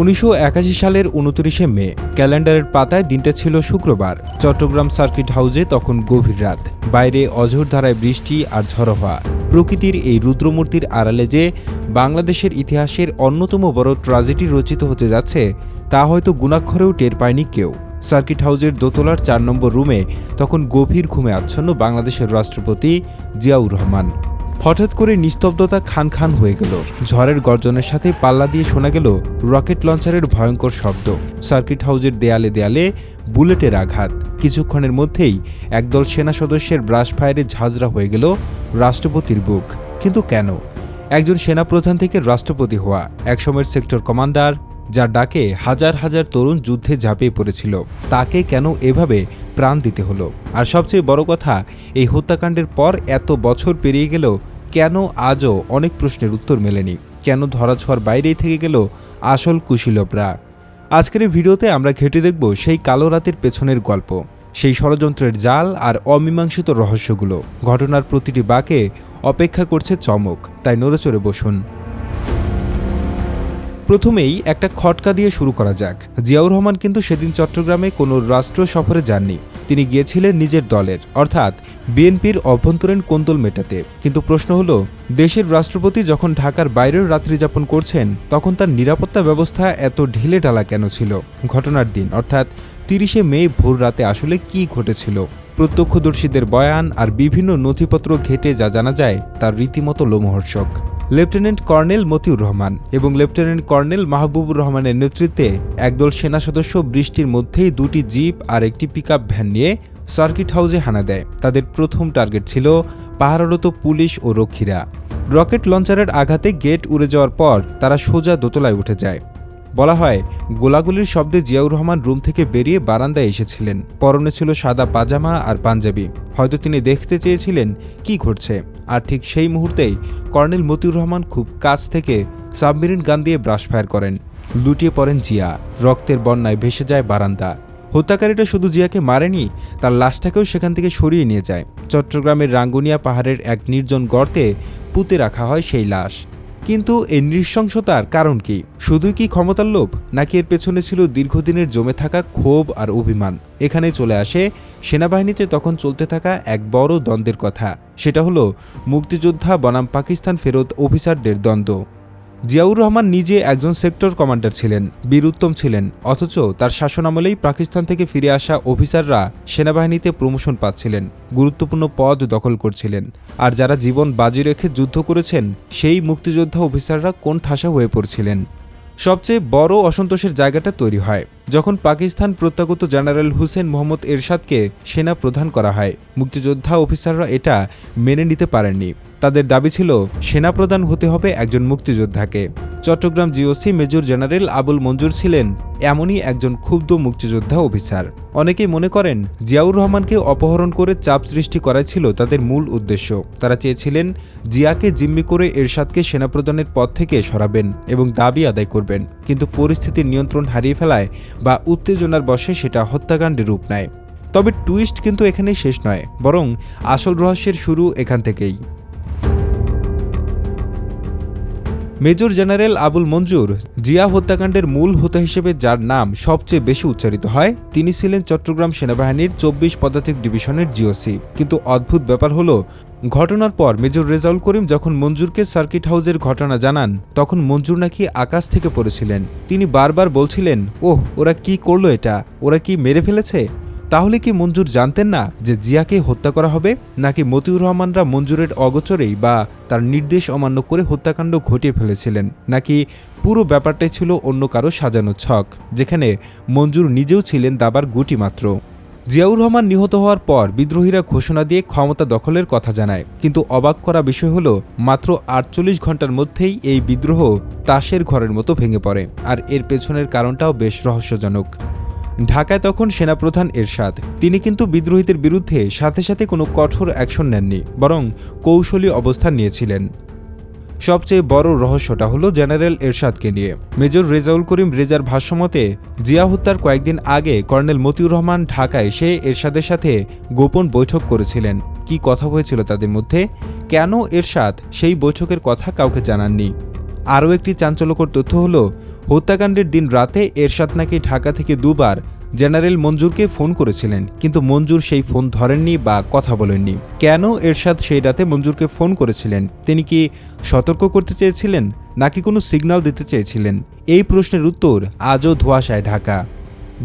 উনিশশো একাশি সালের উনত্রিশে মে, ক্যালেন্ডারের পাতায় দিনটা ছিল শুক্রবার। চট্টগ্রাম সার্কিট হাউসে তখন গভীর রাত। বাইরে অঝোর ধারায় বৃষ্টি আর ঝড়ো হওয়া। প্রকৃতির এই রুদ্রমূর্তির আড়ালে যে বাংলাদেশের ইতিহাসের অন্যতম বড় ট্রাজেডি রচিত হতে যাচ্ছে, তা হয়তো গুণাক্ষরেও টের পায়নি কেউ। সার্কিট হাউসের দোতলার চার নম্বর রুমে তখন গভীর ঘুমে আচ্ছন্ন বাংলাদেশের রাষ্ট্রপতি জিয়াউর রহমান। হঠাৎ করে নিস্তব্ধতা খান খান হয়ে গেল। ঝড়ের গর্জনের সাথে পাল্লা দিয়ে শোনা গেল রকেট লঞ্চারের ভয়ঙ্কর শব্দ। সার্কিট হাউজের দেয়ালে দেয়ালে বুলেটের আঘাত। কিছুক্ষণের মধ্যেই একদল সেনা সদস্যের ব্রাশ ফায়ারে ঝাঁঝরা হয়ে গেল রাষ্ট্রপতির বুক। কিন্তু কেন? একজন সেনাপ্রধান থেকে রাষ্ট্রপতি হওয়া, একসময়ের সেক্টর কমান্ডার যার ডাকে হাজার হাজার তরুণ যুদ্ধে ঝাঁপিয়ে পড়েছিল। তাকে কেন এভাবে প্রাণ দিতে হলো? আর সবচেয়ে বড় কথা, এই হত্যাকাণ্ডের পর এত বছর পেরিয়ে গেল, কেন আজও অনেক প্রশ্নের উত্তর মেলেনি? কেন ধরাছোঁয়ার বাইরেই থেকে গেল আসল কুশীলবরা? আজকের এই ভিডিওতে আমরা ঘেটে দেখব সেই কালো রাতের পেছনের গল্প, সেই ষড়যন্ত্রের জাল আর অমীমাংসিত রহস্যগুলো। ঘটনার প্রতিটি বাঁকে অপেক্ষা করছে চমক, তাই নড়েচড়ে বসুন। প্রথমেই একটা খটকা দিয়ে শুরু করা যাক। জিয়াউর রহমান কিন্তু সেদিন চট্টগ্রামে কোনো রাষ্ট্র সফরে যাননি। তিনি গিয়েছিলেন নিজের দলের, অর্থাৎ বিএনপির অভ্যন্তরীণ কোন্দল মেটাতে। কিন্তু প্রশ্ন হলো, দেশের রাষ্ট্রপতি যখন ঢাকার বাইরেও রাত্রি যাপন করছেন, তখন তার নিরাপত্তা ব্যবস্থা এত ঢিলে ঢালা কেন ছিল? ঘটনার দিন, অর্থাৎ তিরিশে মে ভোর রাতে আসলে কি ঘটেছিল? প্রত্যক্ষদর্শীদের বয়ান আর বিভিন্ন নথিপত্র ঘেটে যা জানা যায়, তার রীতিমতো লোমহর্ষক। লেফটেন্যান্ট কর্নেল মতিউর রহমান এবং লেফটেন্যান্ট কর্নেল মাহবুবুর রহমানের নেতৃত্বে একদল সেনা সদস্য বৃষ্টির মধ্যেই দুটি জিপ আর একটি পিকআপ ভ্যান নিয়ে সার্কিট হাউসে হানা দেয়। তাদের প্রথম টার্গেট ছিল পাহারারত পুলিশ ও রক্ষীরা। রকেট লঞ্চারের আঘাতে গেট উড়ে যাওয়ার পর তারা সোজা দোতলায় উঠে যায়। বলা হয়, গোলাগুলির শব্দে জিয়াউর রহমান রুম থেকে বেরিয়ে বারান্দায় এসেছিলেন। পরনে ছিল সাদা পাজামা আর পাঞ্জাবি। হয়তো তিনি দেখতে চেয়েছিলেন কি ঘটছে। আর ঠিক সেই মুহূর্তেই কর্নেল মতিউর রহমান খুব কাছ থেকে সাবমেরিন গান দিয়ে ব্রাশ ফায়ার করেন। লুটিয়ে পড়েন জিয়া। রক্তের বন্যায় ভেসে যায় বারান্দা। হত্যাকারীটা শুধু জিয়াকে মারেনি, তার লাশটাকেও সেখান থেকে সরিয়ে নিয়ে যায়। চট্টগ্রামের রাঙ্গুনিয়া পাহাড়ের এক নির্জন গর্তে পুঁতে রাখা হয় সেই লাশ। কিন্তু এই নৃশংসতার কারণ কি? শুধুই কি ক্ষমতার লোভ, নাকি এর পেছনে ছিল দীর্ঘদিনের জমে থাকা ক্ষোভ আর অভিমান? এখানে চলে আসে সেনাবাহিনীতে তখন চলতে থাকা এক বড় দ্বন্দ্বের কথা। সেটা হলো, মুক্তিযোদ্ধা বনাম পাকিস্তান ফেরত অফিসারদের দ্বন্দ্ব। জিয়াউর রহমান নিজে একজন সেক্টর কমান্ডার ছিলেন বীরুত্তম ছিলেন, অথচ তার শাসনামলেই পাকিস্তান থেকে ফিরে আসা অফিসাররা সেনাবাহিনীতে প্রমোশন পাচ্ছিলেন, গুরুত্বপূর্ণ পদ দখল করছিলেন। আর যারা জীবন বাজি রেখে যুদ্ধ করেছেন, সেই মুক্তিযোদ্ধা অফিসাররা কোন ঠাসা হয়ে পড়ছিলেন? সবচেয়ে বড় অসন্তোষের জায়গাটা তৈরি হয়। যখন পাকিস্তান প্রত্যাগত জেনারেল হুসেন মোহাম্মদ এরশাদকে সেনা প্রধান করা হয়, মুক্তিযোদ্ধা অফিসাররা এটা মেনে নিতে পারেননি। তাদের দাবি ছিল সেনাপ্রধান হতে হবে একজন মুক্তিযোদ্ধাকে। Chittagong GOC major general Abul Manzur ছিলেন এমনই একজন ক্ষুব্ধ মুক্তিযোদ্ধা অফিসার। অনেকেই মনে করেন, জিয়াউর রহমানকে অপহরণ করে চাপ সৃষ্টি করাই ছিল তাদের মূল উদ্দেশ্য। তারা চেয়েছিলেন, জিয়াকে জিম্মি করে এরশাদকে সেনাপ্রধানের পদ থেকে সরাবেন এবং দাবি আদায় করবেন। কিন্তু পরিস্থিতির নিয়ন্ত্রণ হারিয়ে ফেলায় বা উত্তেজনার বশে সেটা হত্যাকাণ্ডের রূপ নেয়। তবে টুইস্ট কিন্তু এখানেই শেষ নয়, বরং আসল রহস্যের শুরু এখান থেকেই। মেজর জেনারেল আবুল মঞ্জুর জিয়া হত্যাকাণ্ডের মূল হোতা হিসেবে যার নাম সবচেয়ে বেশি উচ্চারিত হয়, তিনি ছিলেন চট্টগ্রাম সেনাবাহিনীর চব্বিশ পদাতিক ডিভিশনের জিওসি। কিন্তু অদ্ভুত ব্যাপার হলো, ঘটনার পর মেজর রেজাউল করিম যখন মঞ্জুরকে সার্কিট হাউসের ঘটনা জানান, তখন মঞ্জুর নাকি আকাশ থেকে পড়েছিলেন। তিনি বারবার বলছিলেন, ওহ, ওরা কি করল এটা? ওরা কি মেরে ফেলেছে? তাহলে কি মঞ্জুর জানতেন না যে জিয়াকে হত্যা করা হবে, নাকি মতিউর রহমানরা মঞ্জুরের অগোচরেই বা তার নির্দেশ অমান্য করে হত্যাকাণ্ড ঘটিয়ে ফেলেছিলেন, নাকি পুরো ব্যাপারটাই ছিল অন্য কারও সাজানো ছক, যেখানে মঞ্জুর নিজেও ছিলেন দাবার গুটি মাত্র? জিয়াউর রহমান নিহত হওয়ার পর বিদ্রোহীরা ঘোষণা দিয়ে ক্ষমতা দখলের কথা জানায়, কিন্তু অবাক করা বিষয় হলো, মাত্র আটচল্লিশ ঘণ্টার মধ্যেই এই বিদ্রোহ তাসের ঘরের মতো ভেঙে পড়ে, আর এর পেছনের কারণটাও বেশ রহস্যজনক। ঢাকায় তখন সেনাপ্রধান এরশাদ। তিনি কিন্তু বিদ্রোহীদের বিরুদ্ধে সাথে সাথে কোনো কঠোর অ্যাকশন নেননি, বরং কৌশলী অবস্থান নিয়েছিলেন। সবচেয়ে বড় রহস্যটা হলো জেনারেল এরশাদকে নিয়ে। মেজর রেজাউল করিম রেজার ভাষ্যমতে, জিয়া হত্যার কয়েকদিন আগে কর্নেল মতিউর রহমান ঢাকায় এসে এরশাদের সাথে গোপন বৈঠক করেছিলেন। কি কথা হয়েছিল তাদের মধ্যে? কেন এরশাদ সেই বৈঠকের কথা কাউকে জানাননি? আরও একটি চাঞ্চল্যকর তথ্য হলো হত্যাকাণ্ডের দিন রাতে এরশাদ নাকি ঢাকা থেকে দুবার জেনারেল মঞ্জুরকে ফোন করেছিলেন, কিন্তু মঞ্জুর সেই ফোন ধরেননি বা কথা বলেননি। কেন এরশাদ সেই রাতে মঞ্জুরকে ফোন করেছিলেন? তিনি কি সতর্ক করতে চেয়েছিলেন, নাকি কোনো সিগন্যাল দিতে চেয়েছিলেন? এই প্রশ্নের উত্তর আজও ধোঁয়াশায় ঢাকা।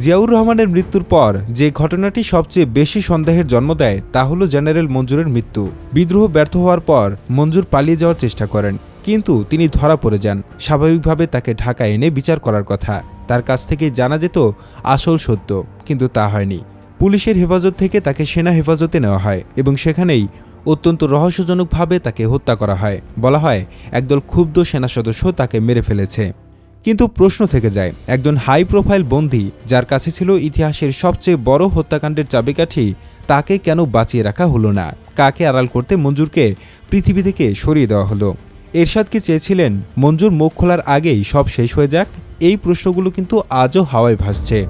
জিয়াউর রহমানের মৃত্যুর পর যে ঘটনাটি সবচেয়ে বেশি সন্দেহের জন্ম দেয় তা হল জেনারেল মঞ্জুরের মৃত্যু। বিদ্রোহ ব্যর্থ হওয়ার পর মঞ্জুর পালিয়ে যাওয়ার চেষ্টা করেন। কিন্তু তিনি ধরা পড়ে যান। স্বাভাবিকভাবে তাকে ঢাকা এনে বিচার করার কথা। তার কাছ থেকে জানা যেত, আসল সত্য, কিন্তু তা হয়নি। পুলিশের হেফাজত থেকে তাকে সেনা হেফাজতে নেওয়া হয় এবং সেখানেই অত্যন্ত রহস্যজনকভাবে তাকে হত্যা করা হয়। বলা হয়, একদল ক্ষুব্ধ সেনা সদস্য তাকে মেরে ফেলেছে। কিন্তু প্রশ্ন থেকে যায়, একজন হাই প্রোফাইল বন্দী যার কাছে ছিল ইতিহাসের সবচেয়ে বড় হত্যাকাণ্ডের চাবিকাঠি, তাকে কেন বাঁচিয়ে রাখা হলো না? কাকে আড়াল করতে মঞ্জুরকে পৃথিবী থেকে সরিয়ে দেওয়া হলো? এরশাদ কি চেয়েছিলেন? মঞ্জুর মুখ খোলার আগেই সব শেষ হয়ে যাক। এই প্রশ্নগুলো কিন্তু আজও হাওয়ায় ভাসছে।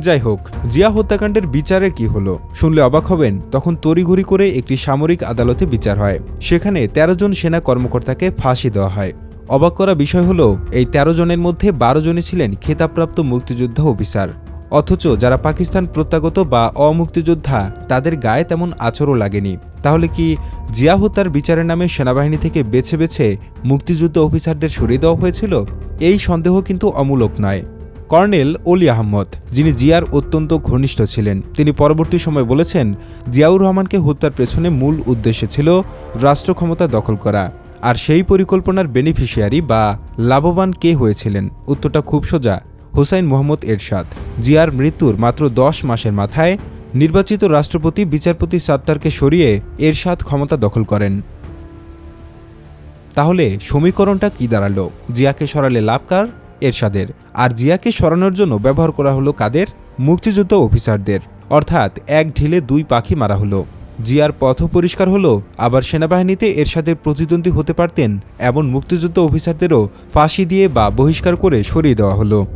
যাই হোক, জিয়া হত্যাকাণ্ডের বিচারে কি হলো? শুনলে অবাক হবেন, তখন তড়িঘড়ি করে একটি সামরিক আদালতে বিচার হয়। সেখানে ১৩ জন সেনা কর্মকর্তাকে ফাঁসি দেওয়া হয়। অবাক করা বিষয় হলো, এই ১৩ জনের মধ্যে বারো জনই ছিলেন খেতাবপ্রাপ্ত মুক্তিযোদ্ধা অফিসার। অথচ যারা পাকিস্তান প্রত্যাগত বা অমুক্তিযোদ্ধা, তাদের গায়ে তেমন আচরও লাগেনি। তাহলে কি জিয়া হত্যার বিচারের নামে সেনাবাহিনী থেকে বেছে বেছে মুক্তিযুদ্ধ অফিসারদের সরিয়ে দেওয়া হয়েছিল? এই সন্দেহ কিন্তু অমূলক নয়। কর্নেল অলি আহমদ, যিনি জিয়ার অত্যন্ত ঘনিষ্ঠ ছিলেন, তিনি পরবর্তী সময় বলেছেন, জিয়াউর রহমানকে হত্যার পেছনে মূল উদ্দেশ্য ছিল রাষ্ট্র ক্ষমতা দখল করা। আর সেই পরিকল্পনার বেনিফিশিয়ারি বা লাভবান কে হয়েছিলেন? উত্তরটা খুব সোজা। হোসাইন মোহাম্মদ এরশাদ। জিয়ার মৃত্যুর মাত্র দশ মাসের মাথায় নির্বাচিত রাষ্ট্রপতি বিচারপতি সাত্তারকে সরিয়ে এরশাদ ক্ষমতা দখল করেন। তাহলে সমীকরণটা কি দাঁড়াল? জিয়াকে সরালে লাভ কার? এরশাদের। আর জিয়াকে সরানোর জন্য ব্যবহার করা হলো কাদের? মুক্তিযুদ্ধ অফিসারদের। অর্থাৎ এক ঢিলে দুই পাখি মারা হলো। জিয়ার পথ পরিষ্কার হলো, আবার সেনাবাহিনীতে এরশাদের প্রতিদ্বন্দ্বী হতে পারতেন এমন মুক্তিযুদ্ধ অফিসারদেরও ফাঁসি দিয়ে বা বহিষ্কার করে সরিয়ে দেওয়া হলো।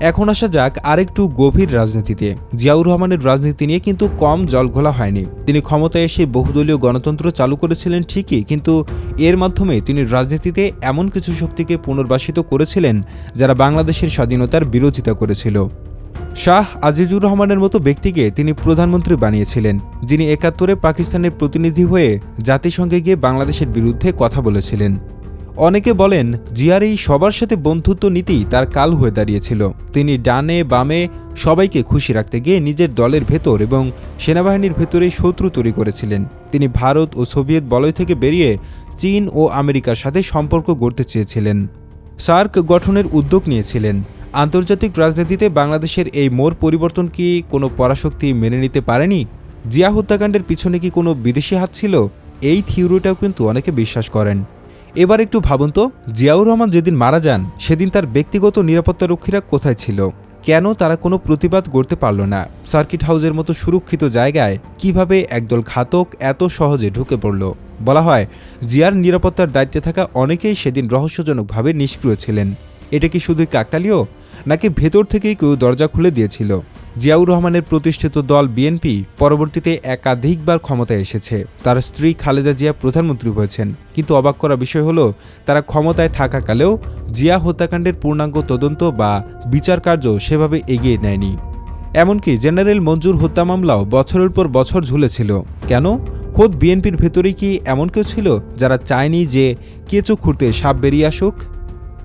এখন আসা যাক আরেকটু গভীর রাজনীতিতে। জিয়াউর রহমানের রাজনীতি নিয়ে কিন্তু কম জল ঘোলা হয়নি। তিনি ক্ষমতায় এসে বহুদলীয় গণতন্ত্র চালু করেছিলেন ঠিকই, কিন্তু এর মাধ্যমে তিনি রাজনীতিতে এমন কিছু শক্তিকে পুনর্বাসিত করেছিলেন যারা বাংলাদেশের স্বাধীনতার বিরোধিতা করেছিল। শাহ আজিজুর রহমানের মতো ব্যক্তিকে তিনি প্রধানমন্ত্রী বানিয়েছিলেন, যিনি একাত্তরে পাকিস্তানের প্রতিনিধি হয়ে জাতিসংঘে গিয়ে বাংলাদেশের বিরুদ্ধে কথা বলেছিলেন। অনেকে বলেন, জিয়ার এই সবার সাথে বন্ধুত্ব নীতি তার কাল হয়ে দাঁড়িয়েছিল। তিনি ডানে বামে সবাইকে খুশি রাখতে গিয়ে নিজের দলের ভেতর এবং সেনাবাহিনীর ভেতরেই শত্রু তৈরি করেছিলেন। তিনি ভারত ও সোভিয়েত বলয় থেকে বেরিয়ে চীন ও আমেরিকার সাথে সম্পর্ক গড়তে চেয়েছিলেন। সার্ক গঠনের উদ্যোগ নিয়েছিলেন। আন্তর্জাতিক রাজনীতিতে বাংলাদেশের এই মোড় পরিবর্তন কি কোনো পরাশক্তি মেনে নিতে পারেনি? জিয়া হত্যাকাণ্ডের পিছনে কি কোনো বিদেশি হাত ছিল? এই থিওরিটাও কিন্তু অনেকে বিশ্বাস করেন। এবার একটু ভাবুন তো, জিয়াউর রহমান যেদিন মারা যান, সেদিন তার ব্যক্তিগত নিরাপত্তা রক্ষীরা কোথায় ছিল? কেন তারা কোনো প্রতিবাদ করতে পারল না? সার্কিট হাউসের মতো সুরক্ষিত জায়গায় কীভাবে একদল ঘাতক এত সহজে ঢুকে পড়ল? বলা হয়, জিয়ার নিরাপত্তার দায়িত্বে থাকা অনেকেই সেদিন রহস্যজনকভাবে নিষ্ক্রিয় ছিলেন। এটা কি শুধু কাকতালীয়? নাকি ভেতর থেকেই কেউ দরজা খুলে দিয়েছিল? জিয়াউর রহমানের প্রতিষ্ঠিত দল বিএনপি পরবর্তীতে একাধিকবার ক্ষমতায় এসেছে। তার স্ত্রী খালেদা জিয়া প্রধানমন্ত্রী হয়েছেন। কিন্তু অবাক করা বিষয় হলো, তারা ক্ষমতায় থাকাকালেও জিয়া হত্যাকাণ্ডের পূর্ণাঙ্গ তদন্ত বা বিচার কার্য সেভাবে এগিয়ে নেয়নি। এমনকি জেনারেল মঞ্জুর হত্যা মামলাও বছরের পর বছর ঝুলেছিল। কেন? খোদ বিএনপির ভেতরেই কি এমন কেউ ছিল যারা চায়নি যে কেঁচো খুঁড়তে সাপ বেরিয়ে আসুক?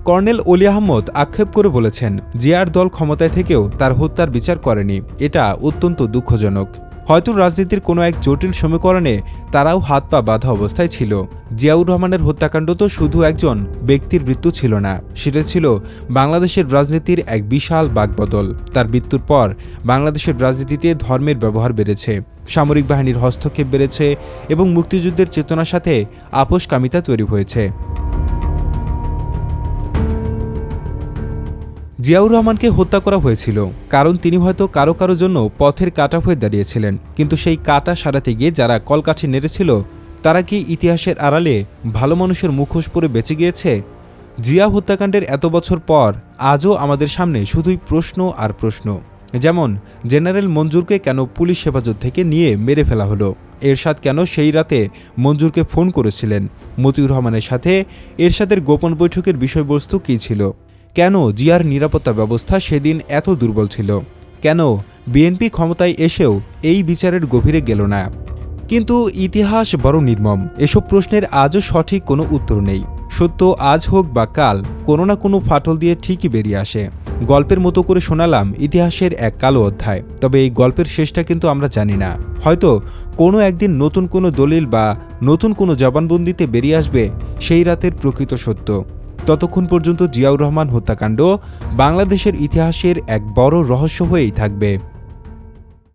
কর্নেল অলি আহমদ আক্ষেপ করে বলেছেন, জিয়ার দল ক্ষমতায় থেকেও তার হত্যার বিচার করেনি। এটা অত্যন্ত দুঃখজনক। হয়তো রাজনীতির কোনো এক জটিল সমীকরণে তারাও হাত পা বাঁধা অবস্থায় ছিল। জিয়াউর রহমানের হত্যাকাণ্ড তো শুধু একজন ব্যক্তির মৃত্যু ছিল না, সেটা ছিল বাংলাদেশের রাজনীতির এক বিশাল বাকবদল। তার মৃত্যুর পর বাংলাদেশের রাজনীতিতে ধর্মের ব্যবহার বেড়েছে, সামরিক বাহিনীর হস্তক্ষেপ বেড়েছে এবং মুক্তিযুদ্ধের চেতনার সাথে আপোষকামিতা তৈরি হয়েছে। জিয়াউর রহমানকে হত্যা করা হয়েছিল, কারণ তিনি হয়তো কারও কারও জন্য পথের কাটা হয়ে দাঁড়িয়েছিলেন। কিন্তু সেই কাটা সারাতে গিয়ে যারা কলকাঠি নেড়েছিল, তারা কি ইতিহাসের আড়ালে ভালো মানুষের মুখোশ পরে বেঁচে গিয়েছে? জিয়া হত্যাকাণ্ডের এত বছর পর আজও আমাদের সামনে শুধুই প্রশ্ন আর প্রশ্ন। যেমন, জেনারেল মঞ্জুরকে কেন পুলিশ হেফাজত থেকে নিয়ে মেরে ফেলা হলো? এরশাদ কেন সেই রাতে মঞ্জুরকে ফোন করেছিলেন? মতিউর রহমানের সাথে এরশাদের গোপন বৈঠকের বিষয়বস্তু কী ছিল? কেন জিয়ার নিরাপত্তা ব্যবস্থা সেদিন এত দুর্বল ছিল? কেন বিএনপি ক্ষমতায় এসেও এই বিচারের গভীরে গেল না? কিন্তু ইতিহাস বড় নির্মম, এসব প্রশ্নের আজও সঠিক কোনো উত্তর নেই। সত্য আজ হোক বা কাল, কোনো না কোনো ফাটল দিয়ে ঠিকই বেরিয়ে আসে। গল্পের মতো করে শোনালাম ইতিহাসের এক কালো অধ্যায়, তবে এই গল্পের শেষটা কিন্তু আমরা জানি না। হয়তো কোনো একদিন নতুন কোনো দলিল বা নতুন কোনো জবানবন্দিতে বেরিয়ে আসবে সেই রাতের প্রকৃত সত্য। ততক্ষণ পর্যন্ত জিয়াউর রহমান হত্যাকাণ্ড বাংলাদেশের ইতিহাসের এক বড় রহস্য হয়েই থাকবে।